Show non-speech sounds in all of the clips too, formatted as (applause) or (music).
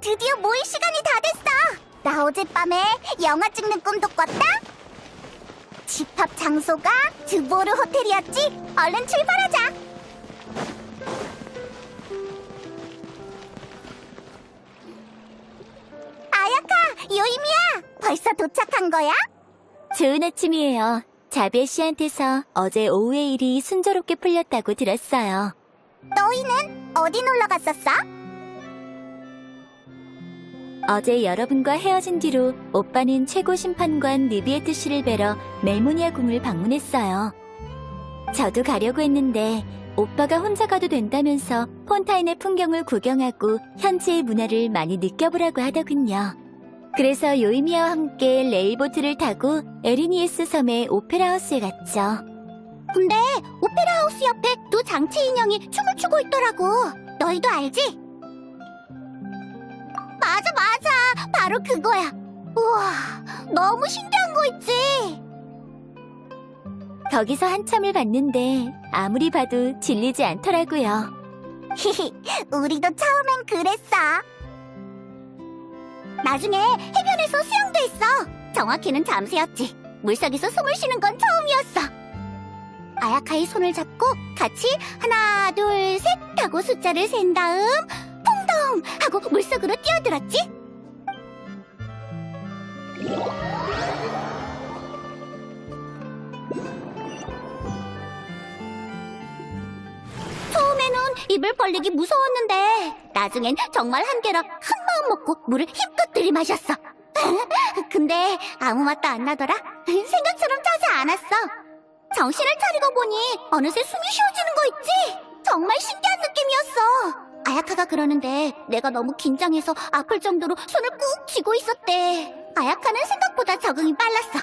드디어 모일 시간이 다 됐어. 나 어젯밤에 영화 찍는 꿈도 꿨다. 집합 장소가 드보르 호텔이었지. 얼른 출발하자. 아야카, 요이미야, 벌써 도착한 거야? 좋은 아침이에요. 자베 씨한테서 어제 오후의 일이 순조롭게 풀렸다고 들었어요. 너희는 어디 놀러 갔었어? 어제 여러분과 헤어진 뒤로 오빠는 최고 심판관 느비에트 씨를 뵈러 멜모니아 궁을 방문했어요. 저도 가려고 했는데 오빠가 혼자 가도 된다면서 폰타인의 풍경을 구경하고 현지의 문화를 많이 느껴보라고 하더군요. 그래서 요이미아와 함께 레일보트를 타고 에리니에스 섬의 오페라 하우스에 갔죠. 근데 오페라 하우스 옆에 두 장치 인형이 춤을 추고 있더라고. 너희도 알지? 맞아, 맞아. 바로 그거야. 우와, 너무 신기한 거 있지? 거기서 한참을 봤는데 아무리 봐도 질리지 않더라고요. 히히, (laughs) 우리도 처음엔 그랬어. 나중에 해변에서 수영도 했어. 정확히는 잠수였지. 물속에서 숨을 쉬는 건 처음이었어. 아야카의 손을 잡고 같이 하나, 둘, 셋 하고 숫자를 센 다음 퐁덩 하고 물속으로 뛰어들었지. 처음에는 입을 벌리기 무서웠는데 나중엔 정말 한계라 큰 마음 먹고 물을 힘껏 들이마셨어. (laughs) 근데 아무 맛도 안 나더라. 생각처럼 짜지 않았어. 정신을 차리고 보니 어느새 숨이 쉬어지는 거 있지? 정말 신기한 느낌이었어. 아야카가 그러는데 내가 너무 긴장해서 아플 정도로 손을 꾹 쥐고 있었대. 아야카는 생각보다 적응이 빨랐어.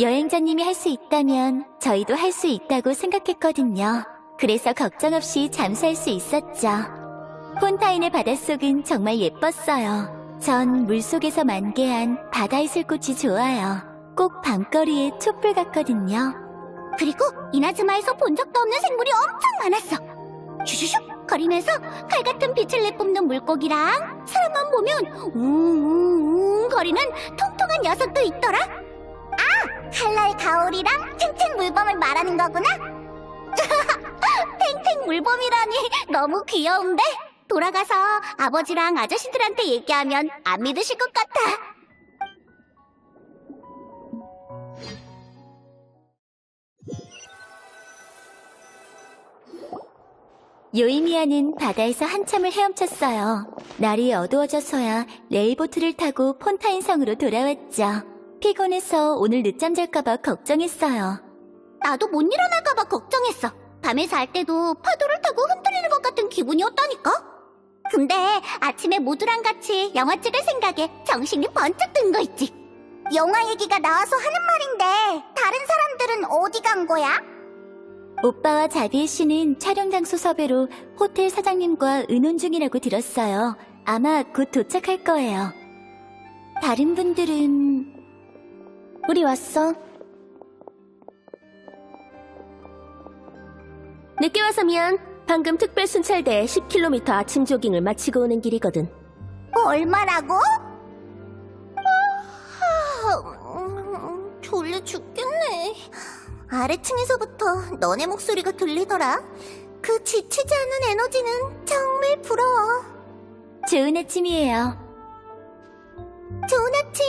여행자님이 할 수 있다면 저희도 할 수 있다고 생각했거든요. 그래서 걱정 없이 잠수할 수 있었죠. 폰타인의 바닷속은 정말 예뻤어요. 전 물속에서 만개한 바다 이슬꽃이 좋아요. 꼭 밤거리의 촛불 같거든요. 그리고 이나즈마에서 본 적도 없는 생물이 엄청 많았어. 슈슈슉 거리면서 칼 같은 빛을 내뿜는 물고기랑 사람만 보면 웅웅웅 거리는 통통한 녀석도 있더라. 아, 칼날 가오리랑 탱탱 물범을 말하는 거구나. (laughs) 탱탱 물범이라니 너무 귀여운데? 돌아가서 아버지랑 아저씨들한테 얘기하면 안 믿으실 것 같아. 요이미아는 바다에서 한참을 헤엄쳤어요. 날이 어두워져서야 레일보트를 타고 폰타인 성으로 돌아왔죠. 피곤해서 오늘 늦잠 잘까봐 걱정했어요. 나도 못 일어날까봐 걱정했어. 밤에 잘 때도 파도를 타고 흔들리는 것 같은 기분이었다니까? 근데 아침에 모두랑 같이 영화 찍을 생각에 정신이 번쩍 든 거 있지. 영화 얘기가 나와서 하는 말인데 다른 사람들은 어디 간 거야? 오빠와 자비에 씨는 촬영 장소 섭외로 호텔 사장님과 의논 중이라고 들었어요. 아마 곧 도착할 거예요. 다른 분들은 우리 왔어. 늦게 와서 미안. 방금 특별 순찰대 10km 아침 조깅을 마치고 오는 길이거든. 얼마라고? 아, 음, 졸려 죽겠네. 아래층에서부터 너네 목소리가 들리더라. 그 지치지 않는 에너지는 정말 부러워. 좋은 아침이에요. 좋은 아침.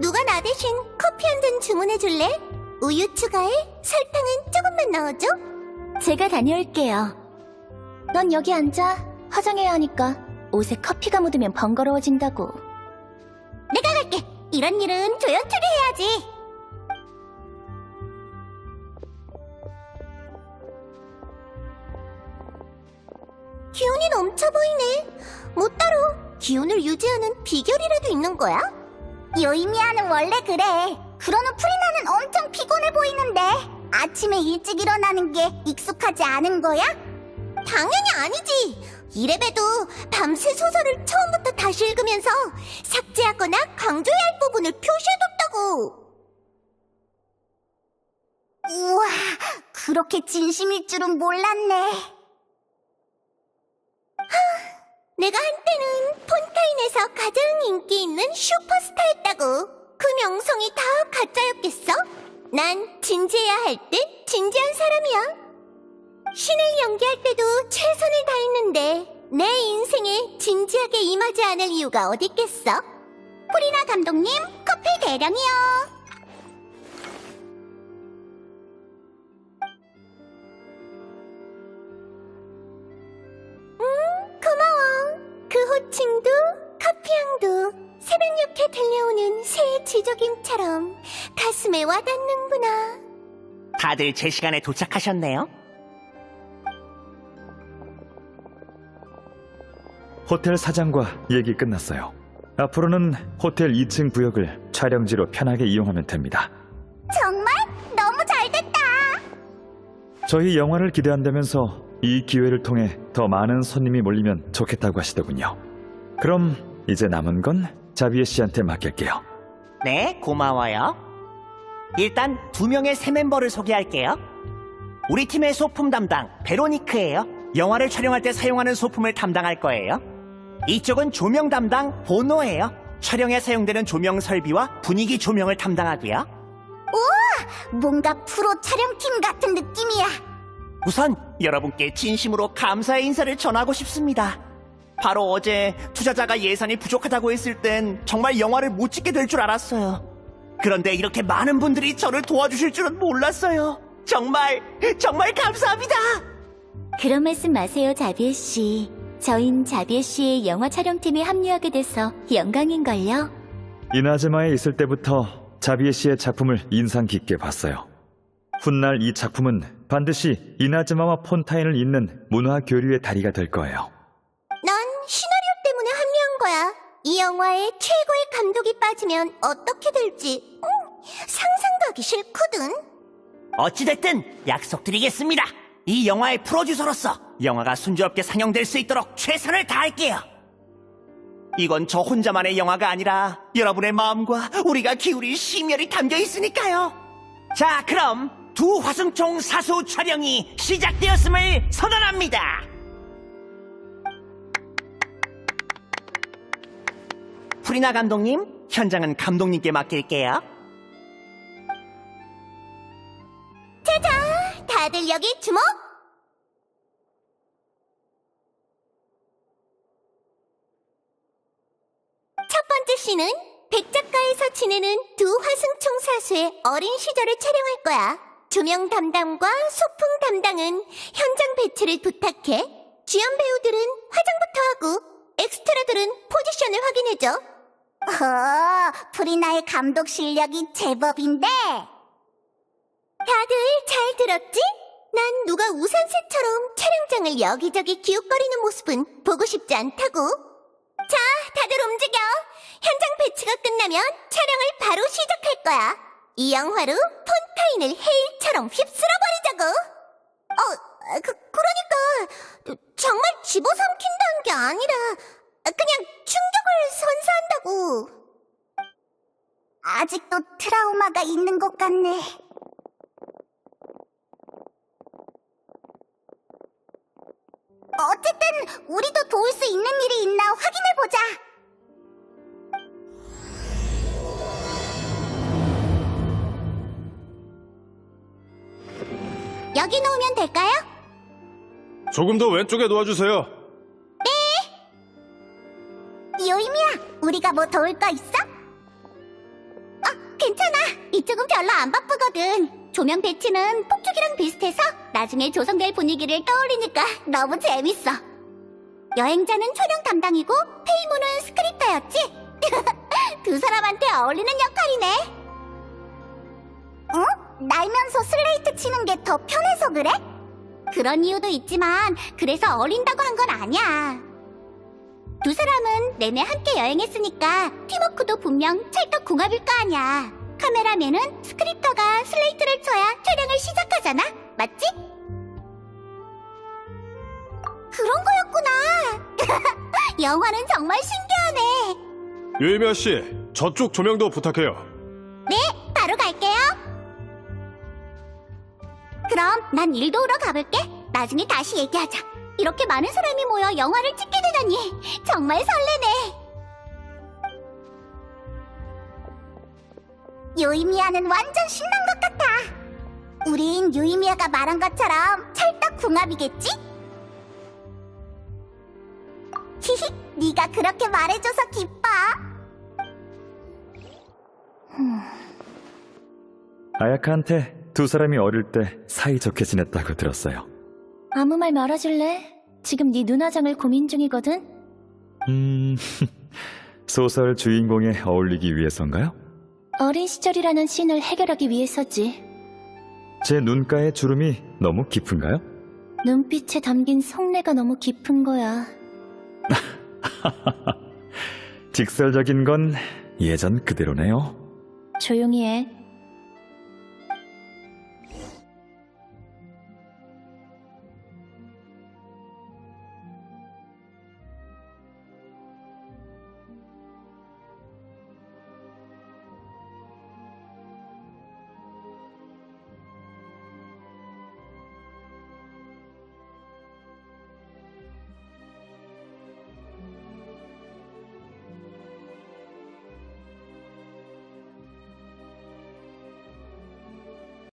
누가 나 대신 커피 한 잔 주문해 줄래? 우유 추가해. 설탕은 조금만 넣어줘. 제가 다녀올게요. 넌 여기 앉아. 화장해야 하니까 옷에 커피가 묻으면 번거로워진다고. 내가 갈게. 이런 일은 조연 처리해야지. 보이네. 뭐 따로 기운을 유지하는 비결이라도 있는 거야? 요이미아는 원래 그래. 그러는 프리나는 엄청 피곤해 보이는데 아침에 일찍 일어나는 게 익숙하지 않은 거야? 당연히 아니지. 이래봬도 밤새 소설을 처음부터 다시 읽으면서 삭제하거나 강조해야 할 부분을 표시해뒀다고. 우와, 그렇게 진심일 줄은 몰랐네. 하, 내가 한때는 폰타인에서 가장 인기 있는 슈퍼스타였다고. 그 명성이 다 가짜였겠어? 난 진지해야 할땐 진지한 사람이야. 신을 연기할 때도 최선을 다했는데 내 인생에 진지하게 임하지 않을 이유가 어디 있겠어? 프리나 감독님, 커피 대령이요. 지저귀처럼 가슴에 와닿는구나. 다들 제 시간에 도착하셨네요. 호텔 사장과 얘기 끝났어요. 앞으로는 호텔 2층 구역을 촬영지로 편하게 이용하면 됩니다. 정말 너무 잘됐다. 저희 영화를 기대한다면서 이 기회를 통해 더 많은 손님이 몰리면 좋겠다고 하시더군요. 그럼 이제 남은 건 자비에 씨한테 맡길게요. 네, 고마워요. 일단 두 명의 새 멤버를 소개할게요. 우리 팀의 소품 담당 베로니크예요. 영화를 촬영할 때 사용하는 소품을 담당할 거예요. 이쪽은 조명 담당 보노예요. 촬영에 사용되는 조명 설비와 분위기 조명을 담당하고요. 뭔가 프로 촬영팀 같은 느낌이야. 우선 여러분께 진심으로 감사의 인사를 전하고 싶습니다. 바로 어제 투자자가 예산이 부족하다고 했을 땐 정말 영화를 못 찍게 될 줄 알았어요. 그런데 이렇게 많은 분들이 저를 도와주실 줄은 몰랐어요. 정말, 정말 감사합니다! 그런 말씀 마세요, 자비에 씨. 저흰 자비에 씨의 영화 촬영팀에 합류하게 돼서 영광인걸요. 이나즈마에 있을 때부터 자비에 씨의 작품을 인상 깊게 봤어요. 훗날 이 작품은 반드시 이나즈마와 폰타인을 잇는 문화 교류의 다리가 될 거예요. 최고의 감독이 빠지면 어떻게 될지 음, 상상도 하기 싫거든. 어찌됐든 약속드리겠습니다. 이 영화의 프로듀서로서 영화가 순조롭게 상영될 수 있도록 최선을 다할게요. 이건 저 혼자만의 영화가 아니라 여러분의 마음과 우리가 기울인 심혈이 담겨 있으니까요. 자, 그럼 두 화승총 사수 촬영이 시작되었음을 선언합니다. 프리나 감독님, 현장은 감독님께 맡길게요. 다들 여기 주목! 첫 번째 씬은 백작가에서 지내는 두 화승총 사수의 어린 시절을 촬영할 거야. 조명 담당과 소품 담당은 현장 배치를 부탁해. 주연 배우들은 화장부터 하고 엑스트라들은 포지션을 확인해줘. 어, 프리나의 감독 실력이 제법인데. 다들 잘 들었지? 난 누가 우산새처럼 촬영장을 여기저기 기웃거리는 모습은 보고 싶지 않다고. 자, 다들 움직여. 현장 배치가 끝나면 촬영을 바로 시작할 거야. 이 영화로 폰타인을 헤일처럼 휩쓸어버리자고. 어, 그, 그러니까 정말 집어삼킨다는 게 아니라 그냥 충격을 선사한다고. 아직도 트라우마가 있는 것 같네. 어쨌든 우리도 도울 수 있는 일이 있나 확인해 보자. 여기 놓으면 될까요? 조금 더 왼쪽에 놓아주세요. 우리가 뭐 도울 거 있어? 아, 괜찮아. 이쪽은 별로 안 바쁘거든. 조명 배치는 폭죽이랑 비슷해서 나중에 조성될 분위기를 떠올리니까 너무 재밌어. 여행자는 촬영 담당이고 페이모는 스크립터였지? (laughs) 두 사람한테 어울리는 역할이네. 응? 날면서 슬레이트 치는 게 더 편해서 그래? 그런 이유도 있지만 그래서 어울린다고 한 건 아니야. 두 사람은 내내 함께 여행했으니까 팀워크도 분명 찰떡 궁합일 거 아니야. 카메라맨은 스크립터가 슬레이트를 쳐야 촬영을 시작하잖아. 맞지? 그런 거였구나. (laughs) 영화는 정말 신기하네. 유이미아 씨, 저쪽 조명도 부탁해요. 네, 바로 갈게요. 그럼 난 일 도우러 가볼게. 나중에 다시 얘기하자. 이렇게 많은 사람이 모여 영화를 찍게 되다니 정말 설레네. 요이미야는 완전 신난 것 같아. 우린 요이미야가 말한 것처럼 찰떡 궁합이겠지? 히히, 네가 그렇게 말해줘서 기뻐. 아야카한테 두 사람이 어릴 때 사이좋게 지냈다고 들었어요. 아무 말 말아줄래? 지금 네 눈화장을 고민 중이거든? 음, (laughs) 소설 주인공에 어울리기 위해서인가요? 어린 시절이라는 씬을 해결하기 위해서지. 제 눈가의 주름이 너무 깊은가요? 눈빛에 담긴 속내가 너무 깊은 거야. (laughs) 직설적인 건 예전 그대로네요. 조용히 해.